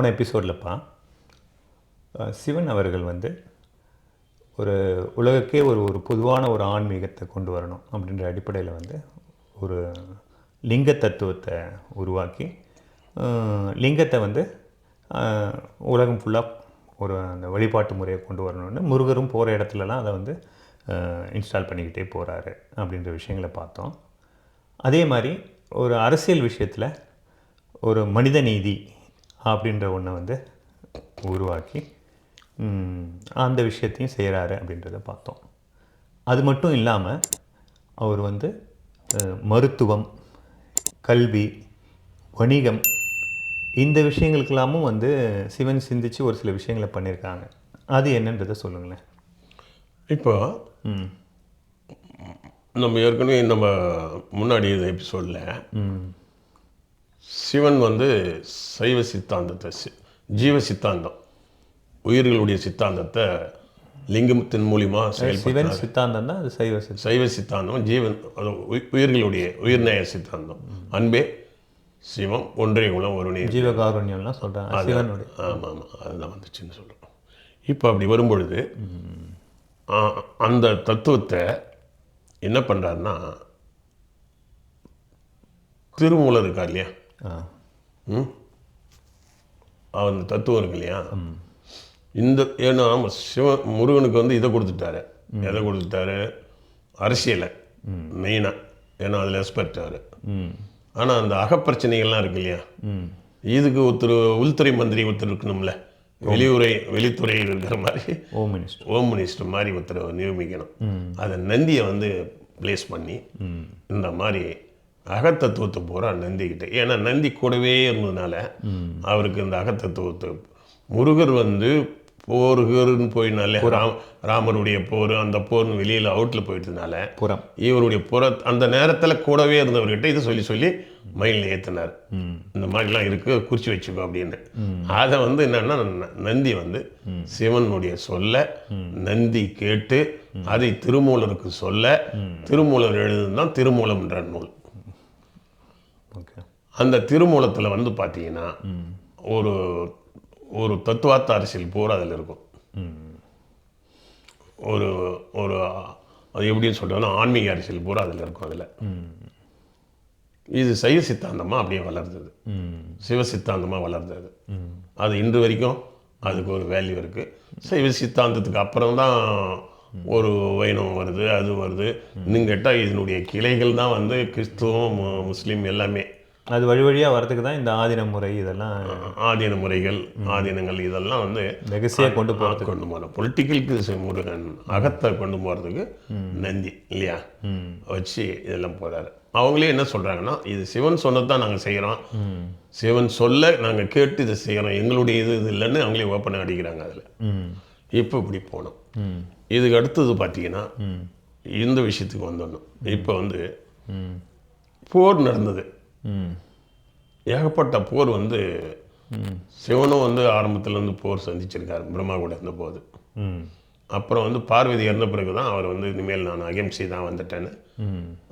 போன எபிசோடில்ப்பா சிவன் அவர்கள் வந்து ஒரு உலகக்கே ஒரு ஒரு பொதுவான ஒரு ஆன்மீகத்தை கொண்டு வரணும் அப்படின்ற அடிப்படையில் வந்து ஒரு லிங்க தத்துவத்தை உருவாக்கி லிங்கத்தை வந்து உலகம் ஃபுல்லாக ஒரு அந்த வழிபாட்டு முறையை கொண்டு வரணும்னு முருகரும் போகிற இடத்துலலாம் அதை வந்து இன்ஸ்டால் பண்ணிக்கிட்டே போகிறாரு அப்படின்ற விஷயங்களை பார்த்தோம். அதே மாதிரி ஒரு அரசியல் விஷயத்தில் ஒரு மனித நீதி அப்படின்ற ஒன்றை வந்து உருவாக்கி அந்த விஷயத்தையும் செய்கிறாரு அப்படின்றத பார்த்தோம். அது மட்டும் இல்லாமல் அவர் வந்து மருத்துவம் கல்வி வணிகம் இந்த விஷயங்களுக்கெல்லாமும் வந்து சிவன் சிந்திச்சு ஒரு சில விஷயங்களை பண்ணியிருக்காங்க. அது என்னன்றதை சொல்லுங்களேன். இப்போ நம்ம ஏற்கனவே நம்ம முன்னாடி எபிசோடில் சிவன் வந்து சைவ சித்தாந்தத்தை ஜீவ சித்தாந்தம் உயிர்களுடைய சித்தாந்தத்தை லிங்கத்தின் மூலிமா சிவன் சித்தாந்தம் தான் அது சைவ சைவ சித்தாந்தம் ஜீவன் அது உயி- உயிர்களுடைய உயிர்நேய சித்தாந்தம். அன்பே சிவம் ஒன்றே குலம் ஒருவனே ஜீவகாருண்யம்லாம் சொல்கிறாங்க சிவனுடைய. ஆமாம் ஆமாம் அதுதான் வந்துச்சுன்னு சொல்கிறோம் இப்போ அப்படி வரும்பொழுது அந்த தத்துவத்தை என்ன பண்ணுறாருன்னா திருமூலர் இருக்கா இல்லையா? அந்த தத்துவம் இருக்கு இல்லையா? இந்த ஏன்னா சிவ முருகனுக்கு வந்து இதை கொடுத்துட்டாரு. எதை கொடுத்துட்டாரு? அரசியலை. மெயினாக ஏன்னா அதில் எக்ஸ்பர்ட் அவர் ம். ஆனால் அந்த அகப்பிரச்சனைகள்லாம் இருக்கு இல்லையா? ம். இதுக்கு ஒருத்தர் உள்துறை மந்திரி ஒருத்தர் இருக்கணும்ல. வெளியுறை வெளித்துறையில் இருக்கிற மாதிரி. ஓம் மினிஸ்டர் ஹோம் மினிஸ்டர் மாதிரி ஒருத்தரை நியமிக்கணும். அதை நந்தியை வந்து ப்ளேஸ் பண்ணி இந்த மாதிரி அகத்தத்துவத்தை பூரா நந்திக்கிட்ட ஏன்னா நந்தி கூடவே இருந்ததுனால அவருக்கு இந்த அகத்தத்துவத்தை முருகர் வந்து போருகர்னு போயினாலே ராம் ராமருடைய போர் அந்த போர்னு வெளியில் அவுட்டில் போயிட்டதுனால புறம். இவருடைய புற அந்த நேரத்தில் கூடவே இருந்தவர்கிட்ட இதை சொல்லி சொல்லி மைண்டில் ஏற்றினார் இந்த மாதிரிலாம் இருக்கு குறிச்சு வச்சுக்கோ அப்படின்னு. அதை வந்து என்னன்னா நந்தி வந்து சிவனுடைய சொல்ல நந்தி கேட்டு அதை திருமூலருக்கு சொல்ல திருமூலர் எழுதுதான் திருமூலம்ன்ற நூல். அந்த திருமூலத்தில் வந்து பார்த்தீங்கன்னா ஒரு ஒரு தத்துவார்த்த அரசியல் பூரா அதில் இருக்கும். ஒரு ஒரு அது எப்படின்னு சொல்கிறதுனா ஆன்மீக அரசியல் பூரா அதில் இருக்கும் அதில். இது சைவ சித்தாந்தமாக அப்படியே வளர்ந்தது. ம் சிவ சித்தாந்தமாக வளர்ந்தது. அது இன்று வரைக்கும் அதுக்கு ஒரு வேல்யூ இருக்குது சைவ சித்தாந்தத்துக்கு அப்புறம் தான் ஒரு வைணவம் வருது அது வருது. இன்னும் கேட்டால் இதனுடைய கிளைகள் தான் வந்து கிறிஸ்துவம் மு- முஸ்லீம் எல்லாமே. அது வழி வழியாக வரதுக்கு தான் இந்த ஆதின முறை இதெல்லாம் ஆதீன முறைகள் ஆதீனங்கள் இதெல்லாம் வந்து லெகசியாக கொண்டு போகிறது கொண்டு போகிறோம் பொலிட்டிக்கலுக்கு முருகன் அகத்தை கொண்டு போகிறதுக்கு நந்தி இல்லையா? வச்சு இதெல்லாம் போகிறாரு அவங்களே என்ன சொல்கிறாங்கன்னா இது சிவன் சொன்னது தான் நாங்கள் செய்கிறோம் சிவன் சொல்ல நாங்கள் கேட்டு இதை செய்கிறோம் எங்களுடைய இது இது இல்லைன்னு அவங்களே ஓப்பனாக அடிக்கிறாங்க அதில். இப்போ இப்படி போனோம் இதுக்கு அடுத்தது பார்த்தீங்கன்னா இந்த விஷயத்துக்கு வந்துடணும். இப்போ வந்து போர் நடந்தது. ஏகப்பட்ட போர் வந்து சிவனும் வந்து ஆரம்பத்துலேருந்து போர் சந்திச்சிருக்காரு பிரம்மா கூட இருந்த போது ம் அப்புறம் வந்து பார்வதி இறந்த பிறகு தான் அவர் வந்து இனிமேல் நான் அகிம்சை தான் வந்துட்டேன்னு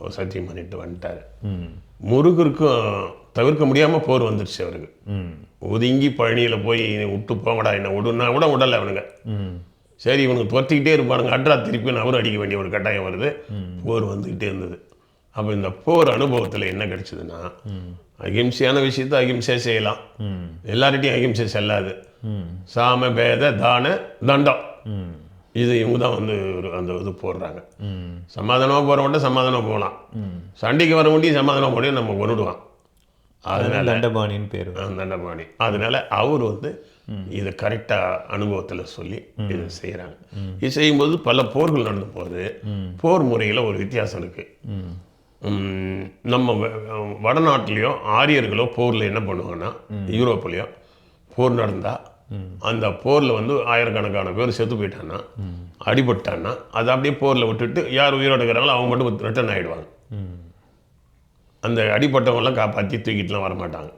ஒரு சத்தியம் பண்ணிட்டு வந்துட்டார். ம் முருகருக்கும் தவிர்க்க முடியாமல் போர் வந்துருச்சு அவருக்கு. ம் ஒதுங்கி பழனியில் போய் விட்டு போங்கடா என்ன விடுனா கூட விடலை அவனுங்க. ம் சரி இவனுக்கு துரத்திக்கிட்டே இருப்பானுங்க அட்ரா திருப்பி அவரும் அடிக்க வேண்டிய ஒரு கட்டாயம் வருது. போர் வந்துக்கிட்டே இருந்தது. அப்போ இந்த போர் அனுபவத்தில் என்ன கிடைச்சதுன்னா அகிம்சையான விஷயத்தை அகிம்சையாக செய்யலாம். எல்லார்கிட்டையும் அகிம்சை செல்லாது. சாம பேத தான தண்டம். இது இவங்க தான் வந்து ஒரு அந்த இது போடுறாங்க. சமாதானமாக போகிறவன்ட்ட சமாதானம் போகலாம். சண்டைக்கு வர முடியும் சமாதானம் முடியும் நம்ம கொண்டுடுவான் அதனால தண்டபாணின்னு பேர். தண்டபாணி. அதனால அவர் வந்து இதை கரெக்டாக அனுபவத்தில் சொல்லி இதை செய்கிறாங்க இது செய்யும்போது பல போர்கள் நடந்த போது போர் முறையில் ஒரு வித்தியாசம் இருக்குது நம்ம வடநாட்டிலையோ ஆரியர்களோ போரில் என்ன பண்ணுவாங்கன்னா யூரோப்லேயோ போர் நடந்தால் அந்த போரில் வந்து ஆயிரக்கணக்கான பேர் செத்து போயிட்டான்னா அடிபட்டான்னா அதை அப்படியே போரில் விட்டுட்டு யார் உயிரோடு இருக்கிறாங்களோ அவங்க மட்டும் ரிட்டர்ன் ஆகிடுவாங்க அந்த அடிப்பட்டவங்களாம் காப்பாற்றி தூக்கிட்டுலாம் வரமாட்டாங்க.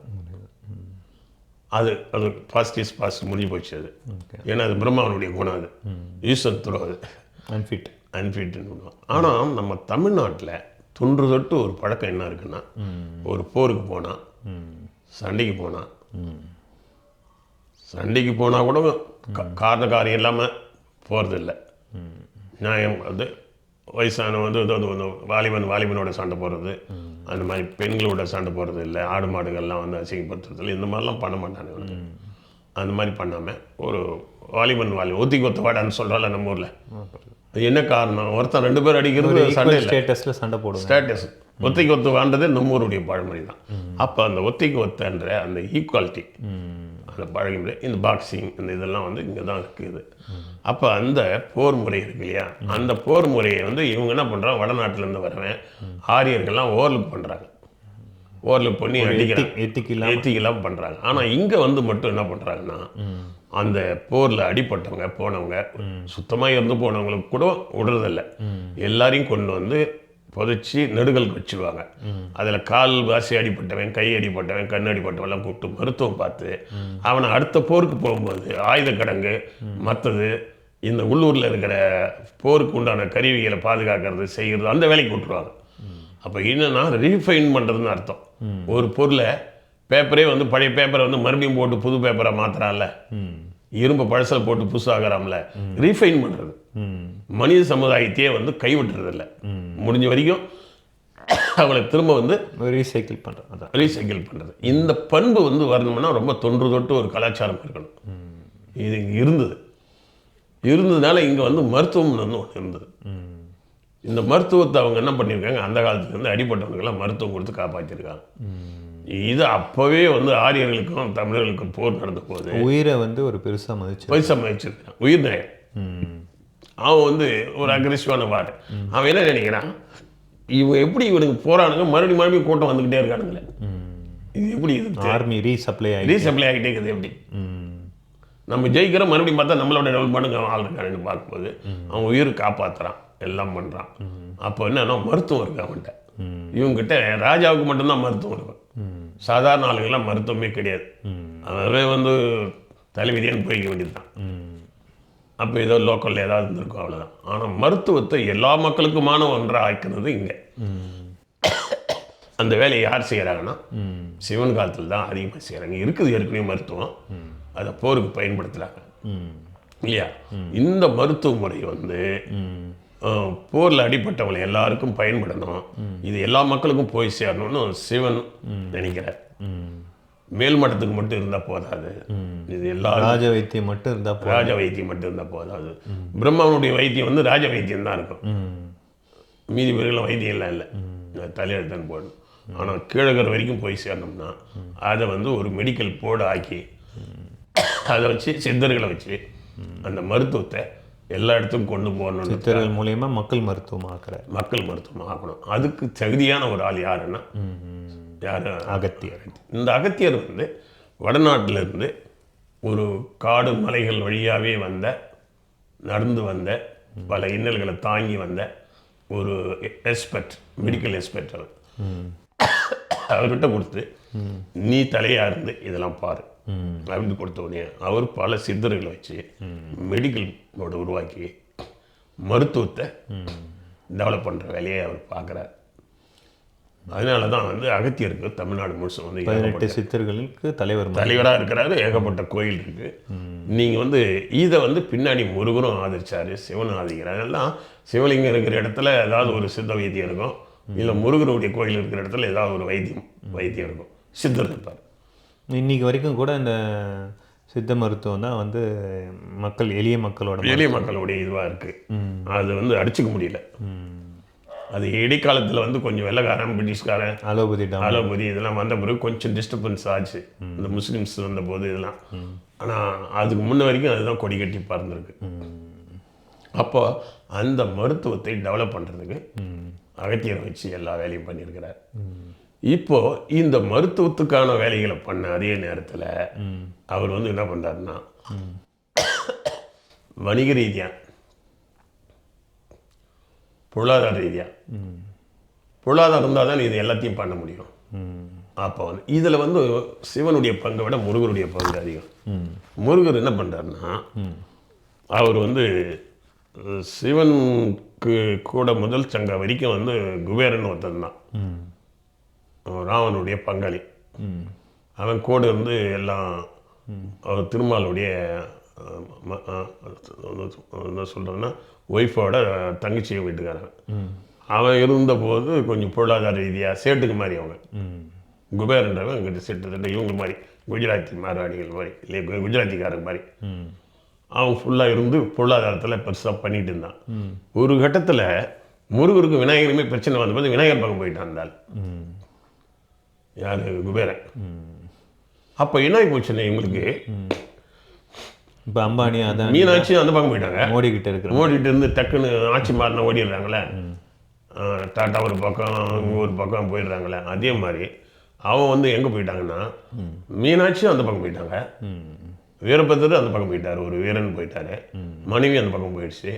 அது அது பாஸ்ட் இஸ் பாஸ்ட் முடிஞ்சு போச்சு அது. ஏன்னா அது பிரம்மாவனுடைய குணம் அது. ஈஸ்வன் துறவு அது அன்ஃபிட் அன்ஃபிட்னு ஆனால் நம்ம தமிழ்நாட்டில் தொன்று தொட்டு ஒரு பழக்கம் என்ன இருக்குன்னா ஒரு போருக்கு போனால் சண்டைக்கு போனால் சண்டைக்கு போனால் கூட காரண காரியம் இல்லாமல் போகிறதில்ல நியாயம் வந்து வயசான வந்து இது வந்து வாலிபன் வாலிபனோட சண்டை போடுறது அந்த மாதிரி பெண்களோட சண்டை போடுறது இல்லை ஆடு மாடுகள்லாம் வந்து அசிங்கப்படுத்துறது இல்லை இந்த மாதிரிலாம் பண்ண மாட்டாங்க அந்த மாதிரி பண்ணாமல் ஒரு வாலிபன் வாலி ஒத்தி கொத்த வாடான்னு சொல்கிறால நம்ம ஊரில். அது என்ன காரணம்? ஒருத்தன் ரெண்டு பேர் அடிக்கிறது சண்டை ஸ்டேட்டஸில் சண்டை போடுவேன் ஸ்டேட்டஸ் ஒத்திக்கு ஒத்து வாழ்ந்தது நம்ம ஊருடைய பழமொழி தான். அப்போ அந்த ஒத்திக்கு ஒத்தன்ற அந்த ஈக்குவாலிட்டி அந்த பழகிமுறை இந்த பாக்ஸிங் இந்த இதெல்லாம் வந்து இங்கே தான் இருக்குது. அப்போ அந்த போர் முறை இருக்கு இல்லையா? அந்த போர் முறையை வந்து இவங்க என்ன பண்ணுறாங்க வடநாட்டிலேருந்து வரவன் ஆரியர்கள்லாம் ஓவர்லுக் பண்ணுறாங்க ஓவர்லுக் பண்ணி அடிக்கிறாங்க எத்திக் இல்லாமல் ஏத்திக்கெல்லாம் பண்ணுறாங்க ஆனால் இங்கே வந்து மட்டும் என்ன பண்ணுறாங்கன்னா அந்த போரில் அடிபட்டவங்க போனவங்க சுத்தமாக இருந்து போனவங்களுக்கு கூட விடுறதில்ல. எல்லாரையும் கொண்டு வந்து புதைச்சி நெடுகளுக்கு வச்சிருவாங்க. அதில் கால் வாசி அடிப்பட்டவன் கை அடிப்பட்டவன் கண் அடிப்பட்டவெல்லாம் கூப்பிட்டு மருத்துவம் பார்த்து அவனை அடுத்த போருக்கு போகும்போது ஆயுத கிடங்கு மற்றது இந்த உள்ளூரில் இருக்கிற போருக்கு உண்டான கருவிகளை பாதுகாக்கிறது செய்கிறது அந்த வேலைக்கு விட்டுருவாங்க. அப்போ என்னென்னா ரீஃபைன் பண்ணுறதுன்னு அர்த்தம். ஒரு பொருளை பேப்பரே வந்து பழைய பேப்பரை வந்து மறுபடியும் போட்டு புது பேப்பரை மாத்துறான்ல. இரும்பு பழசில் போட்டு புதுசாகிறாமல ரீஃபைன் பண்ணுறது மனித சமுதாயத்தையே வந்து கைவிட்டுறதில்ல. முடிஞ்ச வரைக்கும் அவளை திரும்ப வந்து ரீசைக்கிள் பண்ணுறேன் அதான். ரீசைக்கிள் பண்ணுறது இந்த பண்பு வந்து வரணும்னா ரொம்ப தொன்று தொட்டு ஒரு கலாச்சாரம் இருக்கணும். இது இங்கே இருந்தது. இருந்ததுனால இங்கே வந்து மருத்துவம்னு வந்து ஒன்று இருந்தது. இந்த மருத்துவத்தை அவங்க என்ன பண்ணியிருக்காங்க? அந்த காலத்துல இருந்து அடிப்பட்டவங்களுக்கெல்லாம் மருத்துவம் கொடுத்து காப்பாற்றிருக்காங்க இது அப்போவே வந்து ஆரியர்களுக்கும் தமிழர்களுக்கும் போர் நடந்த போது உயிரை வந்து ஒரு பெருசாக மதிச்சு போய் சமாளிச்சிருக்கான் உயிர் நயம் ம். அவன் வந்து ஒரு அக்ரெசிவான வார்டு அவன் என்ன நினைக்கிறான்? இவன் எப்படி இவனுக்கு போறானுங்க? மறுபடியும் மறுபடியும் கூட்டம் வந்துக்கிட்டே இருக்கானுங்களே. இது எப்படி இது? ஆர்மி ரீசப்ளை ஆகி ரீசப்ளை ஆகிட்டே இருக்குது எப்படி. நம்ம ஜெயிக்கிற மறுபடியும் பார்த்தா நம்மளோட டெவலப் பண்ணுங்க அவன் ஆள் இருக்கான்னு பார்க்கும்போது அவன் உயிர் காப்பாத்துறான் எல்லாம் பண்றான். அப்போ என்னன்னா மருத்துவம் இருக்கு அவன்கிட்ட. இவங்ககிட்ட ராஜாவுக்கு மட்டும்தான் மருத்துவம் இருக்கும் சாதாரண ஆளுங்கெல்லாம் மருத்துவமே கிடையாது. அதவே வந்து தலைவிதியான்னு போய்க்க வேண்டியது தான். அப்போ ஏதோ லோக்கலில் ஏதாவது இருந்திருக்கும் அவ்வளோதான் ஆனால் மருத்துவத்தை எல்லா மக்களுக்குமான ஒன்றாக ஆக்கினது இங்கே. அந்த வேலையை யார் செய்கிறாங்கன்னா சிவன் காலத்தில் தான் அதிகமாக செய்கிறாங்க இருக்குது ஏற்கனவே மருத்துவம். அதை போருக்கு பயன்படுத்துகிறாங்க. இல்லையா? இந்த மருத்துவ முறை வந்து போர்ல அடிப்பட்டவங்களை எல்லாருக்கும் பயன்படணும். இது எல்லா மக்களுக்கும் போய் சேரணும்னு சிவன் நினைக்கிறார். மேல் மட்டத்துக்கு மட்டும் இருந்தால் போதாது. இது எல்லா ராஜ வைத்தியம் மட்டும் இருந்தால் ராஜ வைத்தியம் மட்டும் இருந்தால் போதாது. பிரம்மாவுடைய வைத்தியம் வந்து ராஜ வைத்தியம் தான் இருக்கும். மீதி பேருக்குலாம் வைத்தியம் எல்லாம் இல்லை. தலையெழுத்தன் போடணும். ஆனால் கீழகர் வரைக்கும் போய் சேரணும்னா அதை வந்து ஒரு மெடிக்கல் போர்டு ஆக்கி அதை வச்சு சித்தர்களை வச்சு அந்த மருத்துவத்தை எல்லா இடத்துக்கும் கொண்டு போகணும்னு சித்தர்கள் மூலியமா மக்கள் மருத்துவம் ஆக்குறார் மக்கள் மருத்துவம் ஆகணும் அதுக்கு தகுதியான ஒரு ஆள் யாருன்னா யாரு? அகத்தியர். இந்த அகத்தியர் வந்து வடநாட்டில இருந்து ஒரு காடு மலைகள் வழியாகவே வந்த நடந்து வந்த பல இன்னல்களை தாங்கி வந்த ஒரு எக்ஸ்பர்ட் மெடிக்கல் எக்ஸ்பர்ட் அவர். அவர்கிட்ட கொடுத்து நீ தலையா இருந்து இதெல்லாம் பாரு. அப்படின்னு கொடுத்த உடனே அவர் பல சித்தர்களை வச்சு மெடிக்கல் போர்டு உருவாக்கி மருத்துவத்தை டெவலப் பண்ணுற வேலையை அவர் பார்க்குறார். அதனால தான் வந்து அகத்தியருக்கு தமிழ்நாடு முழுசும் வந்து பதினெட்டு சித்தர்களுக்கு தலைவர். தலைவராக இருக்கிறாரு ஏகப்பட்ட கோயில் இருக்கு. நீங்கள் வந்து இதை வந்து பின்னாடி முருகனும் ஆதரிச்சாரு சிவனும் ஆதரிக்கிறார். அதெல்லாம் சிவலிங்கம் இருக்கிற இடத்துல ஏதாவது ஒரு சித்த வைத்தியம் இருக்கும். இல்லை முருகனுடைய கோயில் இருக்கிற இடத்துல ஏதாவது ஒரு வைத்தியம் வைத்தியம் இருக்கும். சித்தர் இருப்பார். இன்னைக்கு வரைக்கும் கூட இந்த சித்த மருத்துவம் தான் வந்து மக்கள் எளிய மக்களோட எளிய மக்களுடைய இதுவாக இருக்கு. ம். அது வந்து அடிச்சுக்க முடியல. அது இடைக்காலத்தில் வந்து கொஞ்சம் வெள்ளக்காரன் பிரிட்டிஷ்காரன் அலோபதி அலோபதி இதெல்லாம் வந்த பிறகு கொஞ்சம் டிஸ்டர்பன்ஸ் ஆச்சு. இந்த முஸ்லிம்ஸ் வந்த போது இதெல்லாம் ஆனால் அதுக்கு முன்ன வரைக்கும் அதுதான் கொடி கட்டி பறந்துருக்கு. அப்போ அந்த மருத்துவத்தை டெவலப் பண்ணுறதுக்கு அகத்தியரை வச்சு எல்லா வேலையும் பண்ணியிருக்கிறார். இப்போ இந்த மருத்துவத்துக்கான வேலைகளை பண்ண அதே நேரத்தில் அவர் வந்து என்ன பண்ணுறாருன்னா வணிக ரீதியாக பொருளாதார ரீதியாக பொருளாதாரம் இருந்தால் தான் இது எல்லாத்தையும் பண்ண முடியும். அப்போ வந்து இதில் வந்து சிவனுடைய பங்கை விட முருகருடைய பங்கு அதிகம். முருகர் என்ன பண்ணுறாருன்னா அவர் வந்து சிவனுக்கு கூட முதல் சங்க வரைக்கும் வந்து குபேரன் ஒருத்தன் தான். ராவனுடைய பங்காளி. அவன் கூட இருந்து எல்லாம் அவர் திருமாலுடைய என்ன சொல்கிறேன்னா ஒய்ஃபோட தங்கச்சியை வீட்டுக்காரன். அவன் இருந்தபோது கொஞ்சம் பொருளாதார ரீதியாக சேட்டுக்கு மாதிரி அவங்க. ம் குபேரன்றவன் இங்கிட்ட கிட்டத்தட்ட இவங்க மாதிரி குஜராத்தி மாராணிகள் மாதிரி இல்லை குஜராத்திக்காரங்க மாதிரி ம் அவன் ஃபுல்லாக இருந்து பொருளாதாரத்தில் பெருசாக பண்ணிட்டு இருந்தான். ஒரு கட்டத்தில் முருகருக்கு விநாயகருமே பிரச்சனை வந்தபோது விநாயகர் பக்கம் போயிட்டான் அந்த ம் யார்? குபேரன். அப்போ என்ன போச்சுன்னா இவங்களுக்கு? இப்போ அம்பானி அதான் மீனாட்சி அந்த பக்கம் போயிட்டாங்க. மோடி கிட்ட இருக்கிற ஓடிட்டு இருந்து டக்குன்னு ஆட்சி மாறின ஓடிடுறாங்களே. டாட்டா ஒரு பக்கம் ஒரு பக்கம் போயிடுறாங்களே. அதே மாதிரி அவன் வந்து எங்கே போயிட்டாங்கன்னா மீனாட்சியும் அந்த பக்கம் போயிட்டாங்க. வீரபத்திரர் அந்த பக்கம் போயிட்டார். ஒரு வீரன் போயிட்டாரு. மனைவி அந்த பக்கம் போயிடுச்சு.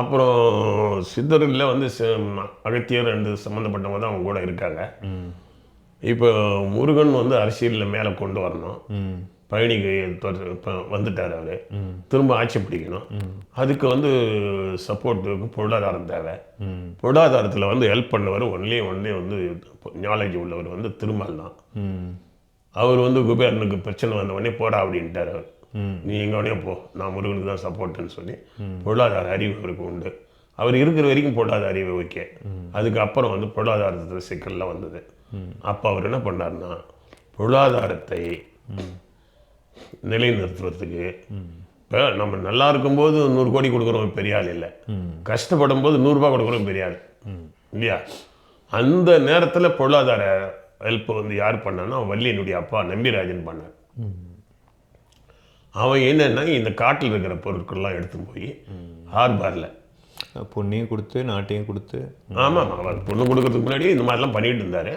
அப்புறம் சித்தரில் வந்து அகத்தியர் ரெண்டு சம்மந்தப்பட்டவங்க தான் அவங்க கூட இருக்காங்க. இப்போ முருகன் வந்து அரசியலில் மேலே கொண்டு வரணும். ம். பழனிக்கு வந்துட்டார் அவர். திரும்ப ஆட்சி பிடிக்கணும். அதுக்கு வந்து சப்போர்ட்டுக்கு பொருளாதாரம் தேவை. பொருளாதாரத்தில் வந்து ஹெல்ப் பண்ணவர் ஒன்லி ஒன்லி வந்து நாலேஜ் உள்ளவர் வந்து திருமால் தான். அவர் வந்து குபேரனுக்கு பிரச்சனை வந்த உடனே போடா அப்படின்ட்டார் அவர். நீ எங்க உடனே போ நான் முருகனுக்கு தான் சப்போர்ட்டுன்னு சொல்லி பொருளாதார அறிவு அவருக்கு உண்டு. அவர் இருக்கிற வரைக்கும் பொருளாதார அறிவு ஓகே. அதுக்கப்புறம் வந்து பொருளாதாரத்தில் சிக்கல்லாம் வந்தது. அப்போ அவர் என்ன பண்ணாருன்னா பொருளாதாரத்தை நிலைநிறுத்துறதுக்கு இப்போ நம்ம நல்லா இருக்கும்போது நூறு கோடி கொடுக்குறோம் பெரிய ஆள் இல்லை. கஷ்டப்படும் போது நூறுரூபா கொடுக்குறோம் பெரிய ஆள். இல்லையா? அந்த நேரத்தில் பொருளாதார ஹெல்ப் வந்து யார் பண்ணான்னா வள்ளியனுடைய அப்பா நம்பிராஜன் பண்ணார். அவன் என்னன்னா இந்த காட்டில் இருக்கிற பொருட்கள்லாம் எடுத்து போய் ஹார்பரில் பொண்ணையும் கொடுத்து நாட்டையும் கொடுத்து. ஆமாம் அவர் பொண்ணு கொடுக்கறதுக்கு முன்னாடி இந்த மாதிரிலாம் பண்ணிட்டு இருந்தாரு.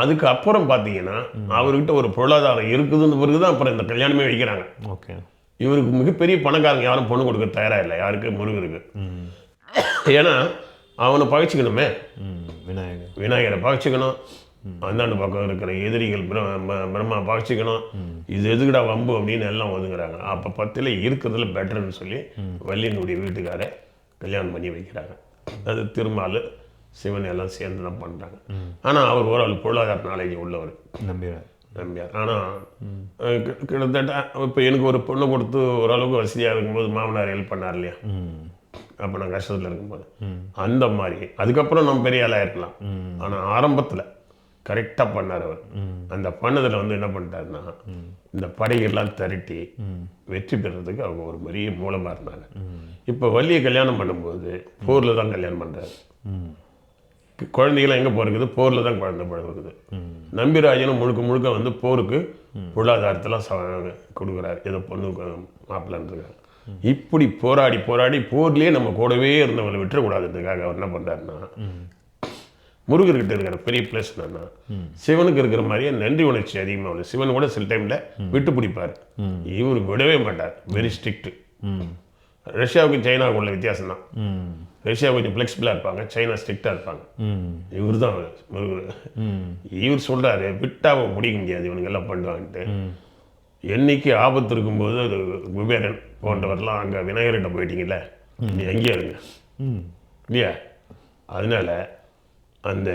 அதுக்கு அப்புறம் பார்த்தீங்கன்னா அவர்கிட்ட ஒரு பொருளாதாரம் இருக்குதுன்னு பிறகு தான் அப்புறம் இந்த கல்யாணமே வைக்கிறாங்க. ஓகே. இவருக்கு மிகப்பெரிய பணக்காரங்க யாரும் பொண்ணு கொடுக்க தயாராக இல்லை. யாருக்கு? முருகருக்கு. ஏன்னா அவனை பகைச்சிக்கணுமே. விநாயகர். விநாயகரை பகைச்சிக்கணும். அந்தாண்டு பக்கம் இருக்கிற எதிரிகள் பிரம்மா பகைச்சிக்கணும். இது எதுக்குடா வம்பு அப்படின்னு எல்லாம் ஒதுங்குறாங்க. அப்போ பத்தில் இருக்கிறதுல பெட்டர்னு சொல்லி வள்ளியனுடைய வீட்டுக்கார கல்யாணம் பண்ணி வைக்கிறாங்க. அது திருமால் சிவன் எல்லாம் சேர்ந்து தான் பண்ணுறாங்க ஆனால் அவர் ஓரளவு பொருளாதார நாலேஜ் உள்ளவர். நம்பினார். நம்பியார் ஆனால் கிட்டத்தட்ட இப்போ எனக்கு ஒரு பொண்ணு கொடுத்து ஓரளவுக்கு வசதியாக இருக்கும்போது மாமனார் ஹெல்ப் பண்ணார் இல்லையா? அப்போ நான் கஷ்டத்தில் இருக்கும்போது. அந்த மாதிரி. அதுக்கப்புறம் நம்ம பெரிய ஆளாக இருக்கலாம். ஆனால் ஆரம்பத்தில் கரெக்டாக பண்ணார் அவர். அந்த பண்ணதில் வந்து என்ன பண்ணிட்டாருன்னா இந்த படைகள்லாம் திரட்டி வெற்றி பெறதுக்கு அவங்க ஒரு பெரிய மூலமாக இருந்தாங்க. இப்போ வள்ளியை கல்யாணம் பண்ணும்போது போரில் தான் கல்யாணம் பண்ணுறாரு குழந்தைகள்லாம் குழந்தைகளாம் எங்கே பிறகுது போரில் தான் குழந்தை பிறகுது நம்பிராஜனும் முழுக்க முழுக்க வந்து போருக்கு பொருளாதாரத்தெல்லாம் ச கொடுக்குறாரு. ஏதோ பொண்ணு மாப்பிள்ளன்றாங்க இப்படி போராடி போராடி போர்லேயே நம்ம கூடவே இருந்தவங்களை விட்டுறக்கூடாதுன்றதுக்காக அவர் என்ன பண்ணுறாருன்னா முருகர்கிட்ட இருக்கிற பெரிய ப்ளஸ் என்னன்னா சிவனுக்கு இருக்கிற மாதிரியே நன்றி உணர்ச்சி அதிகமாக உள்ள சிவன் கூட சில டைமில் விட்டு பிடிப்பார். இவர் விடவே மாட்டார். வெரி ஸ்ட்ரிக்ட் ரஷ்யாவுக்கும் சைனாவுக்கும் உள்ள வித்தியாசம் தான் ரஷ்யா கொஞ்சம் ஃப்ளெக்சிபிளாக இருப்பாங்க. சைனா ஸ்ட்ரிக்டாக இருப்பாங்க. இவர் தான் இவர் சொல்றாரு விட்டா அவன் பிடிக்க முடியாது. இவனுங்க எல்லாம் பண்ணுவான்ட்டு. என்னைக்கு ஆபத்து இருக்கும்போது அது குபேரன் போன்றவர்லாம் அங்கே விநாயகர்கிட்ட போயிட்டீங்கல்ல நீ எங்கேயே இருங்க. இல்லையா? அதனால அந்த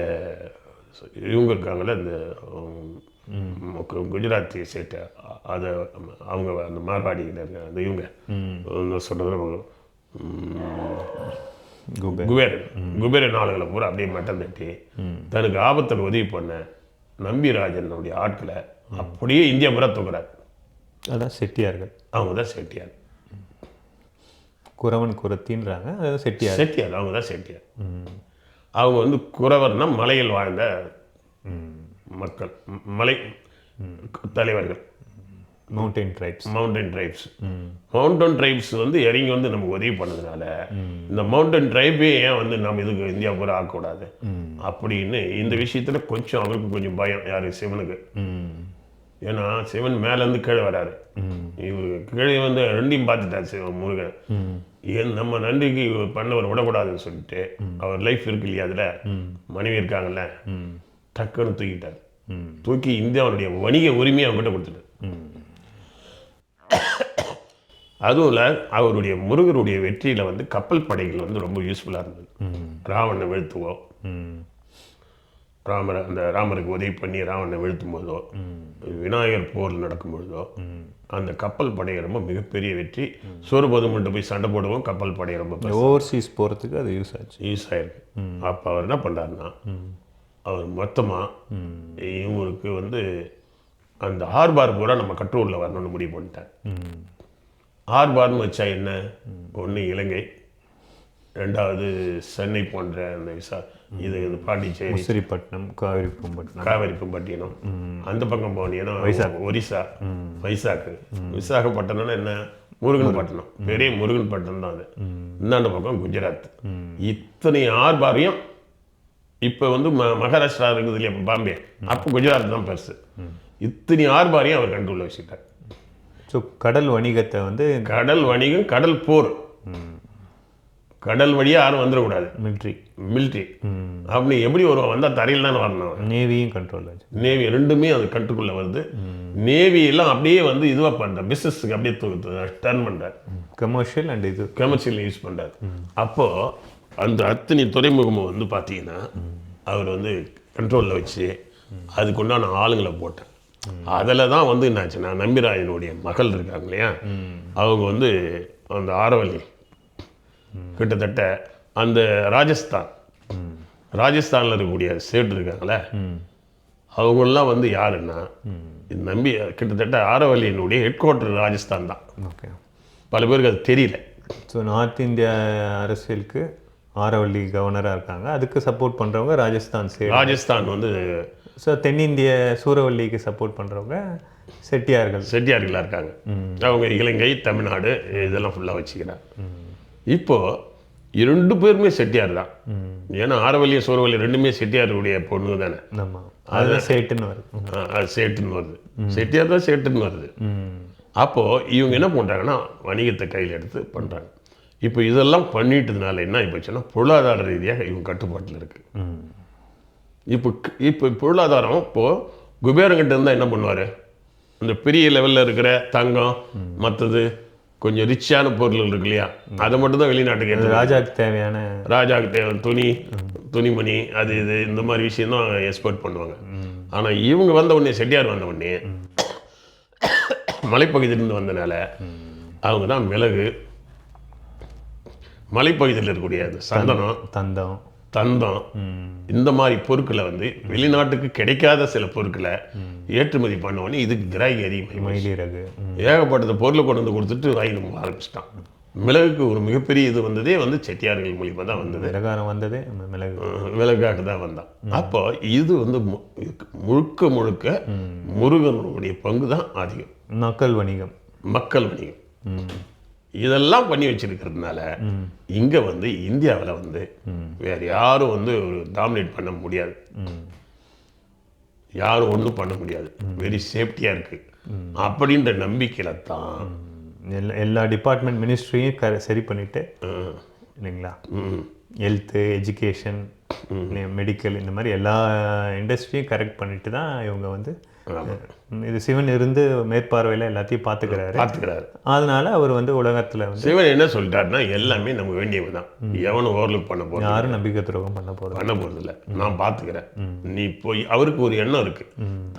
இவங்க இருக்காங்கல்ல கு- குஜராத்தி சேட்டை அதை அவங்க அந்த மார்வாடியில் இருக்க அந்த இவங்க. சொல்கிறது குபேர் குபேரன். குபேரன். ஆளுகளை பூரா அப்படியே மட்டம் தட்டி தனக்கு ஆபத்தில் உதவி பண்ண நம்பிராஜனுடைய ஆட்களை அப்படியே இந்தியா பூரா தூக்குறாரு. அதான் செட்டியார்கள். அவங்க தான் செட்டியார். குறவன் குரத்தின்றாங்க அதான் செட்டியார். செட்டியார் அவங்க தான் செட்டியார். அவங்க வந்து குறவர்னா மலையில் வாழ்ந்த மக்கள். மலை தலைவர்கள். Mountain tribes mountain tribes mountain tribes வந்து இறங்கி வந்து நமக்கு உதவி பண்ணதுனால இந்த மவுண்டன் ட்ரைபே ஏன் வந்து நம்ம இதுக்கு இந்தியா பூரா ஆக்கக்கூடாது? அப்படின்னு இந்த விஷயத்துல கொஞ்சம் அவருக்கு கொஞ்சம் பயம். யாரு? சிவனுக்கு. ஏன்னா சிவன் மேலேருந்து கீழே வராரு. இவரு கீழே வந்து ரெண்டையும் பார்த்துட்டார் சிவன் முருகன். ஏன் நம்ம நன்றிக்கு பண்ணவர் விடக்கூடாதுன்னு சொல்லிட்டு அவர் லைஃப் இருக்கு இல்லையா அதில்? மனைவி இருக்காங்கல்ல? டக்குன்னு தூக்கிட்டார். தூக்கி இந்தியாவுடைய வணிக உரிமையை அவங்ககிட்ட கொடுத்துட்டார். அதுவும் இல்லை அவருடைய முருகருடைய வெற்றியில் வந்து கப்பல் படைகள் வந்து ரொம்ப யூஸ்ஃபுல்லாக இருந்தது. ராவணனை வீழ்த்துவோம் ராமரை அந்த ராமருக்கு உதவி பண்ணி ராவணனை வீழ்த்தும் போதோ விநாயகர் போர் நடக்கும் பொழுதோ அந்த கப்பல் படை ரொம்ப மிகப்பெரிய வெற்றி. சூரபதுமன்ட்டு போய் சண்டை போடுவோம் கப்பல் படை ரொம்ப ஓவர்சீஸ் போகிறதுக்கு அது யூஸ் ஆச்சு. யூஸ் ஆயிருக்கு. அப்போ அவர் என்ன பண்ணாருன்னா அவர் மொத்தமாக இவங்களுக்கு வந்து அந்த ஆர்பார் பூரா நம்ம கண்ட்ரோலில் வரணும்னு முடிவு பண்ணிட்டார். ஆர்பார்னு வச்சா என்ன? ஒன்று இலங்கை ரெண்டாவது சென்னை போன்ற அந்த விசா இது இது பாண்டிச்சேரி முசிறிப்பட்டினம் காவிரிப்பட்டினம் காவேரிப்பட்டினம் அந்த பக்கம் போனீங்கன்னா ஒரிசா. வைசாக்கு விசாகப்பட்டினம்னா என்ன? முருகன். பட்டணம் பெரிய முருகன் பட்டணம் தான் அது. இந்தாண்ட பக்கம் குஜராத். இத்தனை ஆர்பாரையும் இப்போ வந்து ம மகாராஷ்டிரா இருக்குது இல்லையா பாம்பே. அப்போ குஜராத் தான் பெருசு. இத்தனை ஆர்பாரையும் அவர் கண்ட்ரோலில் வச்சுட்டார் ஸோ கடல் வணிகத்தை வந்து கடல் வணிகம் கடல் போர். கடல் வழியாக யாரும் வந்துடக்கூடாது. மிலிட்ரி மிலிட்ரி அப்படி எப்படி வருவான் வந்தால் தரையில் தானே வரணும். நேவியும் கண்ட்ரோல் ஆச்சு நேவி ரெண்டுமே அது கட்டுக்குள்ளே வருது. நேவி எல்லாம் அப்படியே வந்து இதுவாக பண்ணுற பிஸ்னஸுக்கு அப்படியே டர்ன் பண்ணுறாரு கமர்ஷியல் அண்ட் இது. கமர்ஷியல் யூஸ் பண்ணுறாரு அப்போது அந்த அத்தனை துறைமுகமும் வந்து பார்த்தீங்கன்னா அவர் வந்து கண்ட்ரோலில் வச்சு அதுக்குண்டான ஆளுங்களை போட்டேன் அதில் தான் வந்து என்னாச்சுன்னா நம்பிராயனுடைய மகள் இருக்காங்க இல்லையா? அவங்க வந்து அந்த ஆரவல்லி கிட்டத்தட்ட அந்த ராஜஸ்தான். ராஜஸ்தானில் இருக்கக்கூடிய சேட்டு இருக்காங்களே அவங்கெல்லாம் வந்து யாருன்னா நம்பி கிட்டத்தட்ட ஆரவல்லியினுடைய ஹெட் குவார்ட்டர் ராஜஸ்தான் தான். ஓகே. பல பேருக்கு அது தெரியல. ஸோ நார்த் இந்தியா அரசியலுக்கு ஆரவள்ளி கவர்னராக இருக்காங்க. அதுக்கு சப்போர்ட் பண்ணுறவங்க ராஜஸ்தான் சைடு. ராஜஸ்தான் வந்து ஸோ தென்னிந்திய சூரவல்லிக்கு சப்போர்ட் பண்ணுறவங்க செட்டியார்கள். செட்டியார்களாக இருக்காங்க. அவங்க இலங்கை தமிழ்நாடு இதெல்லாம் ஃபுல்லாக வச்சுக்கிறாங்க. இப்போ இரண்டு பேருமே செட்டியார் தான். ஏன்னா ஆரவல்லிய சோரவல்லி ரெண்டுமே செட்டியாருடைய பொண்ணு தானே. அதுதான் சேட்டுன்னு வரும் ஆ, அது சேட்டுன்னு வருது. செட்டியார் தான் சேட்டுன்னு வருது. அப்போது இவங்க என்ன பண்ணுறாங்கன்னா வணிகத்தை கையில் எடுத்து பண்ணுறாங்க இப்போ இதெல்லாம் பண்ணிட்டதுனால என்ன ஆகி போச்சுன்னா பொருளாதார ரீதியாக இவங்க கட்டுப்பாட்டில் இருக்குது இப்போ இப்போ பொருளாதாரம் இப்போது குபேரங்கிட்ட இருந்தால் என்ன பண்ணுவார்? இந்த பெரிய லெவலில் இருக்கிற தங்கம் மற்றது கொஞ்சம் ரிச்சான பொருள்கள் இருக்கு இல்லையா? அதை மட்டும் தான் வெளிநாட்டுக்கு எடுத்து ராஜாக்கு தேவையான ராஜாக்கு தேவை துணி துணிமணி அது இது இந்த மாதிரி விஷயம் தான் எக்ஸ்போர்ட் பண்ணுவாங்க. ஆனால் இவங்க வந்த உடனே செட்டியார் வந்த உடனே மலைப்பகுதியிலிருந்து வந்தனால அவங்க தான் மிளகு. மலைப்பகுதியில் இருக்கக்கூடிய அந்த சந்தனம். தந்தம். தந்தம். இந்த மாதிரி பொருட்களை வந்து வெளிநாட்டுக்கு கிடைக்காத சில பொருட்களை ஏற்றுமதி பண்ண உடனே இதுக்கு கிராகி மயிலிறகு. ஏகப்பட்டத பொருளை கொண்டு வந்து கொடுத்துட்டு வாங்கி ஆரம்பிச்சிட்டான். மிளகுக்கு ஒரு மிகப்பெரிய இது வந்ததே வந்து செட்டியார்கள் மூலியமா தான் வந்தது. விலகாரம் வந்ததே மிளகு. விலகாக தான் வந்தான். அப்போ இது வந்து முழுக்க முழுக்க முருகனுடைய பங்கு தான் அதிகம். மக்கள் வணிகம். மக்கள் வணிகம். இதெல்லாம் பண்ணி வச்சிருக்கிறதுனால இங்க வந்து இந்தியாவில் வந்து வேற யாரும் வந்து ஒரு டாமினேட் பண்ண முடியாது. யாரும் ஒன்றும் பண்ண முடியாது. வெரி சேஃப்டியா இருக்கு. அப்படின்ற நம்பிக்கையில தான் எல்லா எல்லா டிபார்ட்மெண்ட் மினிஸ்ட்ரியும் க சரி பண்ணிட்டு இல்லைங்களா? ஹெல்த்து எஜுகேஷன் மெடிக்கல் இந்த மாதிரி எல்லா இண்டஸ்ட்ரியும் கரெக்ட் பண்ணிட்டு தான் இவங்க வந்து இது சிவன் இருந்து மேற்பார்வையில் எல்லாத்தையும் பார்த்துக்கிறாரு. பார்த்துக்கிறாரு. அதனால அவர் வந்து உலகத்தில் வந்து சிவன் என்ன சொல்லிட்டாருன்னா எல்லாமே நமக்கு வேண்டியவன் தான். எவனும் ஓவர்லுக் பண்ண போறது யாரும் நம்பிக்கை துரோகம் பண்ண போகிறது பண்ண போறது இல்ல. நான் பார்த்துக்கிறேன். நீ போய் அவருக்கு ஒரு எண்ணம் இருக்கு.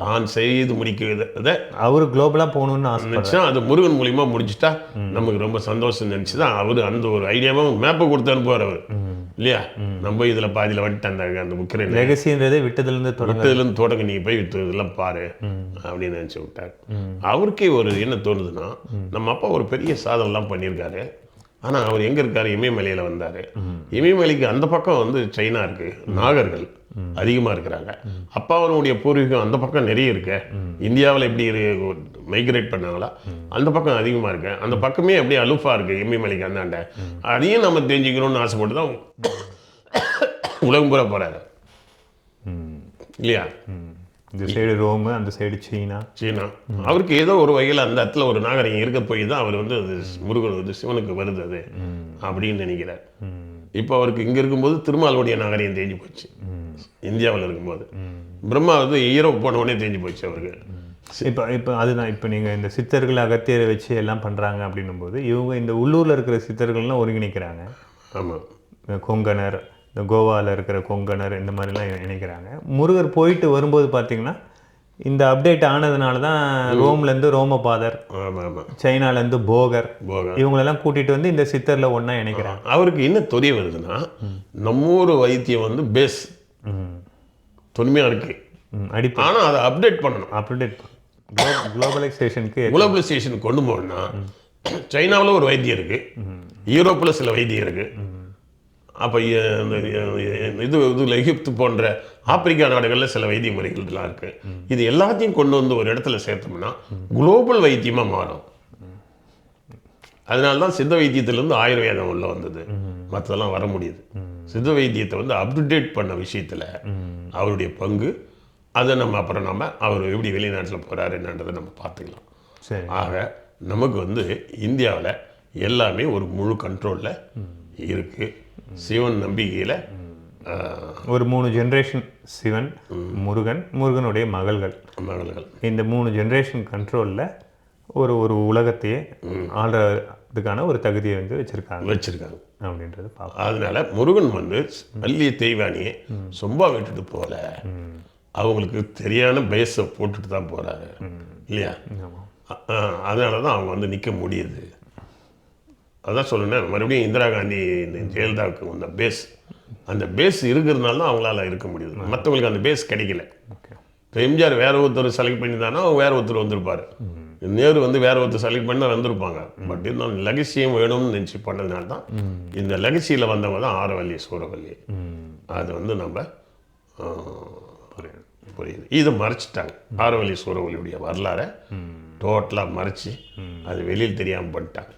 தான் செய்து முடிக்கிறத அவர் குளோபலாக போகணுன்னு ஆசை நினைச்சா அது முருகன் மூலியமா முடிச்சிட்டா நமக்கு ரொம்ப சந்தோஷம் நினைச்சு தான் அவரு அந்த ஒரு ஐடியாவும் மேப்பை கொடுத்து அனுப்புவார் அவர். இல்லையா? நம்ம இதுல பாதியில வந்துட்டு அந்த அந்த முக்கிர லெகசின்றதே விட்டதுலேருந்து விட்டதுலேருந்து தொடங்க நீ போய் விட்டு இதெல்லாம் பாரு அப்படின்னு நினைச்சு விட்டார். அவருக்கே ஒரு என்ன தோணுதுன்னா நம்ம அப்பா ஒரு பெரிய சாதனைலாம் பண்ணியிருக்காரு. ஆனா அவர் எங்க இருக்காரு? இமயமலையில வந்தாரு. இமயமலைக்கு அந்த பக்கம் வந்து சைனா இருக்கு நாகர்கள். அதிகமா இருக்கிறாங்க. அப்பாவனுடைய பூர்வீகம் அந்த பக்கம் நிறைய இருக்கு. இந்தியாவில் எப்படி மைக்ரேட் பண்ணாங்களா அந்த பக்கம் அதிகமா இருக்கு. அந்த பக்கமே அப்படியே அலுஃபா இருக்கு இமயமலைக்கு அந்தாண்ட அதையும் நம்ம தெரிஞ்சுக்கணும்னு ஆசைப்பட்டு தான் உலகம் பூரா போறாரு இல்லையா. இந்த சைடு ரோமு அந்த சைடு சீனா. சீனா. அவருக்கு ஏதோ ஒரு வகையில் அந்த இடத்துல ஒரு நாகரிகம் இருக்க போய் தான் அவர் வந்து அது முருகன் வந்து சிவனுக்கு வருது அது. அப்படின்னு நினைக்கிறார். இப்போ அவருக்கு இங்கே இருக்கும்போது திருமாலுடைய நாகரிகம் தேஞ்சு போச்சு. இந்தியாவில் இருக்கும்போது. பிரம்மா வந்து ஈரோப் போன உடனே தேஞ்சு போச்சு அவருக்கு. இப்போ இப்போ அதுதான் இப்போ நீங்கள் இந்த சித்தர்கள் அகத்தியரை வச்சு எல்லாம் பண்ணுறாங்க அப்படின்னும் போது இவங்க இந்த உள்ளூரில் இருக்கிற சித்தர்கள்லாம் ஒருங்கிணைக்கிறாங்க. ஆமாம் இந்த கொங்கணர் இந்த கோவாவில் இருக்கிற கொங்கணர் இந்த மாதிரிலாம் இணைக்கிறாங்க. முருகர் போயிட்டு வரும்போது பார்த்தீங்கன்னா இந்த அப்டேட் ஆனதுனால தான் ரோம்லேருந்து ஆமாம் ஆமாம் சைனாலேருந்து போகர் போக இவங்களெல்லாம் கூட்டிகிட்டு வந்து இந்த சித்தரில் ஒன்றா இணைக்கிறாங்க. அவருக்கு என்ன தெரிய வருதுன்னா நம்ம ஊர் வைத்தியம் வந்து பேஸ் ம் தொன்மையாக இருக்கு. ம் அடிப்படை. ஆனால் அதை அப்டேட் பண்ணணும். அப்டேட் குளோபலைசேஷனுக்கு குளோபலைசேஷன் கொண்டு போகணும்னா சைனாவில் ஒரு வைத்தியம் இருக்கு. யூரோப்பில் சில வைத்தியம் இருக்கு. அப்போ இது இதில் எகிப்து போன்ற ஆப்பிரிக்கா நாடுகளில் சில வைத்திய முறைகள்லாம் இருக்கு. இது எல்லாத்தையும் கொண்டு வந்து ஒரு இடத்துல சேர்த்தோம்னா குளோபல் வைத்தியமாக மாறும். அதனால தான் சித்த வைத்தியத்திலேருந்து ஆயுர்வேதம் உள்ள வந்தது. மற்றதெல்லாம் வர முடியுது. சித்த வைத்தியத்தை வந்து அப்டேட் பண்ண விஷயத்தில் அவருடைய பங்கு. அதை நம்ம அப்புறம் நம்ம அவர் எப்படி வெளிநாட்டில் போகிறாரு என்னன்றதை நம்ம பார்த்துக்கலாம். சரி. ஆக நமக்கு வந்து இந்தியாவில் எல்லாமே ஒரு முழு கண்ட்ரோலில் இருக்கு. சிவன் நம்பிக்கையில் ஒரு மூணு ஜென்ரேஷன் சிவன் முருகன் முருகனுடைய மகள்கள். மகள்கள். இந்த மூணு ஜென்ரேஷன் கண்ட்ரோலில் ஒரு ஒரு உலகத்தையே ஆள்றதுக்கான ஒரு தகுதியை வந்து வச்சுருக்காங்க. வச்சிருக்காங்க. அப்படின்றது பார்ப்போம். அதனால முருகன் வந்து வள்ளிய தெய்வானியை சொம்பா விட்டுட்டு போல அவங்களுக்கு தெரியான பேஸை போட்டுட்டு தான் போறாரு. இல்லையா? அதனால தான் அவங்க வந்து நிற்க முடியுது. அதான் சொல்லுனேன் மறுபடியும் இந்திரா காந்தி இந்த ஜெயலலிதாவுக்கு வந்த பேஸ் அந்த பேஸ் இருக்கிறதுனால தான் அவங்களால இருக்க முடியுது. மற்றவங்களுக்கு அந்த பேஸ் கிடைக்கல. இப்போ எம்ஜிஆர் வேற ஒருத்தர் செலக்ட் பண்ணியிருந்தானா அவங்க வேற ஒருத்தர் வந்திருப்பாரு. நேரு வந்து வேற ஒருத்தர் செலக்ட் பண்ணி தான் வந்திருப்பாங்க. பட் இருந்தாலும் லெகசியும் வேணும்னு நினச்சி பண்ணதுனால தான் இந்த லெகசியில் வந்தவங்க தான் ஆரவல்லி சூரவல்லி. அது வந்து நம்ம புரியுது. இதை மறைச்சிட்டாங்க. ஆரவல்லி சூரவல்லியுடைய வரலாறை டோட்டலாக மறைச்சி அது வெளியில் தெரியாமல் பண்ணிட்டாங்க.